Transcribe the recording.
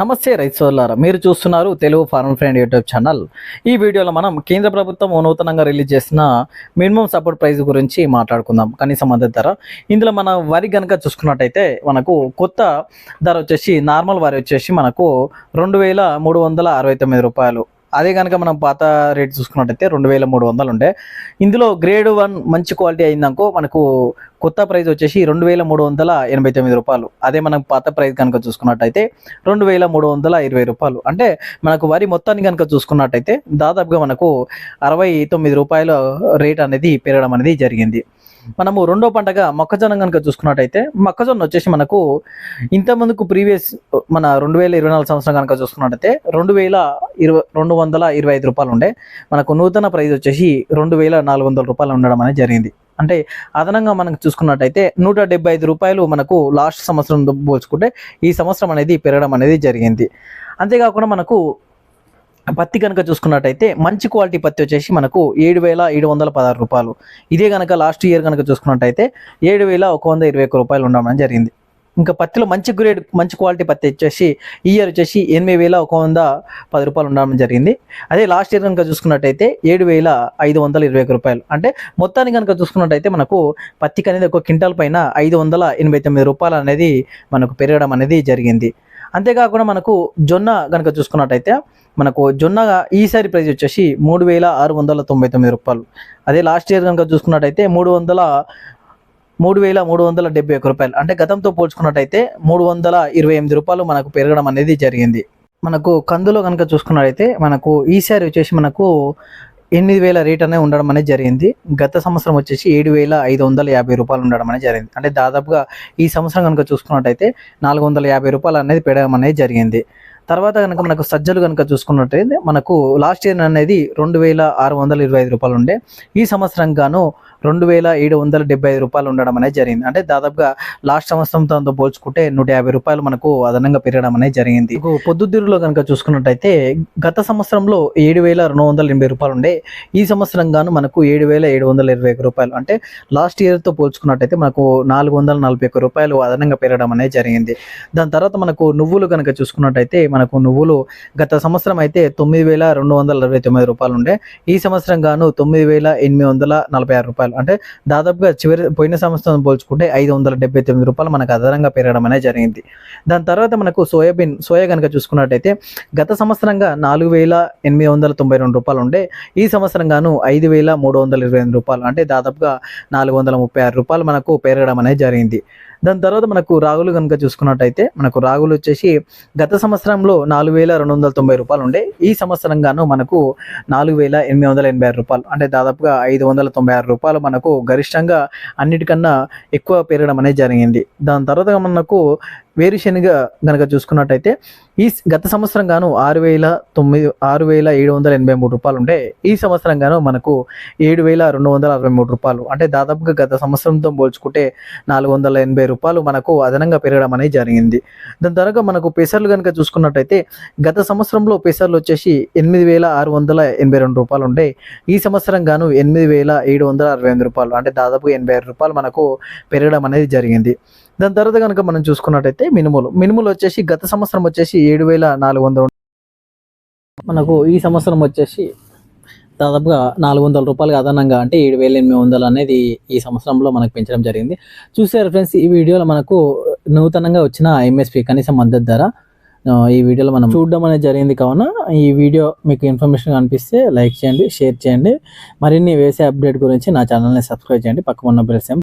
నమస్తే రైతు సోదరులారా మీరు చూస్తున్నారు Telugu farmer friend YouTube channel. ఈ వీడియోలో మనం కేంద్ర ప్రభుత్వం నూతనంగా రిలీజ్ చేసిన మినిమం సపోర్ట్ ప్రైస్ గురించి మాట్లాడుకుందాం. కనీస మద్దతు ధర. ఇందులో మన వరి కనుక చూసుకున్నట్టయితే మనకు కొత్త ధర వచ్చేసి నార్మల్ వరి వచ్చేసి మనకు రెండు వేల మూడు వందల అరవై తొమ్మిది రూపాయలు. అదే కనుక మనం పాత రేట్ చూసుకున్నట్టయితే రెండు వేల మూడు వందలు ఉండే. ఇందులో గ్రేడ్ వన్ మంచి క్వాలిటీ అయిందనుకో మనకు కొత్త ప్రైస్ వచ్చేసి రెండు వేల మూడు వందల ఎనభై తొమ్మిది రూపాయలు. అదే మనం పాత ప్రైస్ కనుక చూసుకున్నట్టయితే రెండు వేల మూడు వందల ఇరవై రూపాయలు. అంటే మనకు వరి మొత్తాన్ని కనుక చూసుకున్నట్టయితే దాదాపుగా మనకు అరవై తొమ్మిది రూపాయల రేట్ అనేది పెరగడం అనేది జరిగింది. మనము రెండో పంటగా మొక్కజొన్న కనుక చూసుకున్నట్టయితే మొక్కజొన్న వచ్చేసి మనకు ఇంత ముందుకు ప్రీవియస్ మన రెండు వేల ఇరవై నాలుగు సంవత్సరం కనుక చూసుకున్నట్టయితే రెండు వేల ఇరవై రెండు వందల ఇరవై ఐదు రూపాయలు ఉండే మనకు నూతన ప్రైస్ వచ్చేసి రెండు వేల నాలుగు వందల రూపాయలు ఉండడం అనేది జరిగింది. అంటే అదనంగా మనకు చూసుకున్నట్టయితే నూట డెబ్బై ఐదు రూపాయలు మనకు లాస్ట్ సంవత్సరం పోల్చుకుంటే ఈ సంవత్సరం అనేది పెరగడం అనేది జరిగింది. అంతేకాకుండా మనకు పత్తి కనుక చూసుకున్నట్టయితే మంచి క్వాలిటీ పత్తి వచ్చేసి మనకు ఏడు వేల ఏడు వందల పదహారు రూపాయలు. ఇదే కనుక లాస్ట్ ఇయర్ కనుక చూసుకున్నట్టయితే ఏడు వేల ఒక వంద ఇరవై ఒక్క రూపాయలు ఉండడం జరిగింది. ఇంకా పత్తిలో మంచి గ్రేడ్ మంచి క్వాలిటీ పత్తి వచ్చేసి ఈ ఇయర్ వచ్చేసి ఎనిమిది వేల ఒక వంద పది రూపాయలు ఉండడం జరిగింది. అదే లాస్ట్ ఇయర్ కనుక చూసుకున్నట్టయితే ఏడు వేల ఐదు వందల ఇరవై ఒక రూపాయలు. అంటే మొత్తాన్ని కనుక చూసుకున్నట్టయితే మనకు పత్తికి అనేది ఒక క్వింటాల్ పైన ఐదు వందల ఎనభై తొమ్మిది రూపాయలు అనేది మనకు పెరగడం అనేది జరిగింది. అంతేకాకుండా మనకు జొన్న కనుక చూసుకున్నట్టయితే మనకు జొన్న ఈసారి ప్రైస్ వచ్చేసి మూడు వేల ఆరు వందల తొంభై తొమ్మిది రూపాయలు. అదే లాస్ట్ ఇయర్ కనుక చూసుకున్నట్టయితే మూడు వందల మూడు వేల మూడు వందల డెబ్బై ఒక్క రూపాయలు. అంటే గతంతో పోల్చుకున్నట్టయితే మూడు వందల ఇరవై ఎనిమిది రూపాయలు మనకు పెరగడం అనేది జరిగింది. మనకు కందులో కనుక చూసుకున్నట్టయితే మనకు ఈసారి వచ్చేసి మనకు ఎనిమిది వేల రేట్ అనేది ఉండడం అనేది జరిగింది. గత సంవత్సరం వచ్చేసి ఏడు వేల ఐదు వందల యాభై రూపాయలు ఉండడం అనేది జరిగింది. అంటే దాదాపుగా ఈ సంవత్సరం కనుక చూసుకున్నట్టయితే నాలుగు వందల యాభై రూపాయలు అనేది పెరగడం అనేది జరిగింది. తర్వాత కనుక మనకు సజ్జలు కనుక చూసుకున్నట్టయితే మనకు లాస్ట్ ఇయర్ అనేది రెండు వేల ఆరు వందల ఇరవై ఐదు రూపాయలు ఉండే. ఈ సంవత్సరం గాను రెండు వేల ఏడు వందల డెబ్బై ఐదు రూపాయలు ఉండడం అనేది జరిగింది. అంటే దాదాపుగా లాస్ట్ సంవత్సరంతో పోల్చుకుంటే నూట యాభై రూపాయలు మనకు అదనంగా పెరగడం అనేది జరిగింది. ఇక కనుక చూసుకున్నట్టయితే గత సంవత్సరంలో ఏడు వేల రెండు వందల ఎనభై రూపాయలు ఉండే. ఈ సంవత్సరం గాను మనకు ఏడు వేల ఏడు వందల ఇరవై ఒక రూపాయలు. అంటే లాస్ట్ ఇయర్తో పోల్చుకున్నట్టయితే మనకు నాలుగు వందల నలభై ఒక్క రూపాయలు అదనంగా పెరగడం అనేది జరిగింది. దాని తర్వాత మనకు నువ్వులు కనుక చూసుకున్నట్టయితే మనకు నువ్వులు గత సంవత్సరం అయితే తొమ్మిది వేల రెండు వందల అరవై తొమ్మిది రూపాయలు ఉండే. ఈ సంవత్సరం గాను తొమ్మిది వేల ఎనిమిది వందల నలభై ఆరు రూపాయలు. అంటే దాదాపుగా చివరి పోయిన సంవత్సరం పోల్చుకుంటే ఐదు వందల డెబ్బై తొమ్మిది రూపాయలు మనకు అదనంగా పెరగడం అనేది జరిగింది. దాని తర్వాత మనకు సోయాబీన్ సోయా కనుక చూసుకున్నట్టయితే గత సంవత్సరంగా నాలుగు వేల ఎనిమిది వందల తొంభై రెండు రూపాయలు ఉండే. ఈ సంవత్సరం గాను ఐదు వేల మూడు వందల ఇరవై ఎనిమిది రూపాయలు. అంటే దాదాపుగా నాలుగు వందల ముప్పై ఆరు రూపాయలు మనకు పెరగడం అనేది జరిగింది. దాని తర్వాత మనకు రాగులు కనుక చూసుకున్నట్టయితే మనకు రాగులు వచ్చేసి గత సంవత్సరంలో నాలుగు వేల రెండు వందల తొంభై రూపాయలు ఉండే ఈ సంవత్సరం గాను మనకు నాలుగు వేల ఎనిమిది వందల ఎనభై ఆరు రూపాయలు అంటే దాదాపుగా ఐదు వందల తొంభై ఆరు రూపాయలు మనకు గరిష్టంగా అన్నిటికన్నా ఎక్కువ పెరగడం అనేది జరిగింది. దాని తర్వాత మనకు వేరుశెనగ కనుక చూసుకున్నట్టయితే ఈ గత సంవత్సరం గాను ఆరు వేల తొమ్మిది ఆరు వేల ఏడు వందల ఎనభై మూడు రూపాయలు ఉంటే ఈ సంవత్సరం గాను మనకు ఏడు వేల రెండు వందల అరవై మూడు రూపాయలు. అంటే దాదాపుగా గత సంవత్సరంతో పోల్చుకుంటే నాలుగు వందల ఎనభై రూపాయలు మనకు అదనంగా పెరగడం అనేది జరిగింది. దాని తర్వాత మనకు పెసర్లు కనుక చూసుకున్నట్టయితే గత సంవత్సరంలో పెసర్లు వచ్చేసి ఎనిమిది వేల ఆరు వందల ఎనభై రెండు రూపాయలు ఉంటే ఈ సంవత్సరం గాను ఎనిమిది వేల ఏడు వందల అరవై ఎనిమిది రూపాయలు అంటే దాదాపు ఎనభై ఆరు రూపాయలు మనకు పెరగడం అనేది జరిగింది. దాని తర్వాత కనుక మనం చూసుకున్నట్టయితే మినుములు. మినుములు వచ్చేసి గత సంవత్సరం వచ్చేసి ఏడు వేల నాలుగు వందలు. మనకు ఈ సంవత్సరం వచ్చేసి దాదాపుగా నాలుగు వందల రూపాయలు అదనంగా అంటే ఏడు వేల ఎనిమిది వందలు అనేది ఈ సంవత్సరంలో మనకు పెంచడం జరిగింది. చూసారు ఫ్రెండ్స్ ఈ వీడియోలో మనకు నూతనంగా వచ్చిన ఎంఎస్పి కనీసం మద్దతు ధర. ఈ వీడియోలో మనం చూడడం అనేది జరిగింది కావున ఈ వీడియో మీకు ఇన్ఫర్మేషన్ అనిపిస్తే లైక్ చేయండి షేర్ చేయండి. మరిన్ని వేసే అప్డేట్ గురించి నా ఛానల్ని సబ్స్క్రైబ్ చేయండి. పక్కన ఉన్న బెల్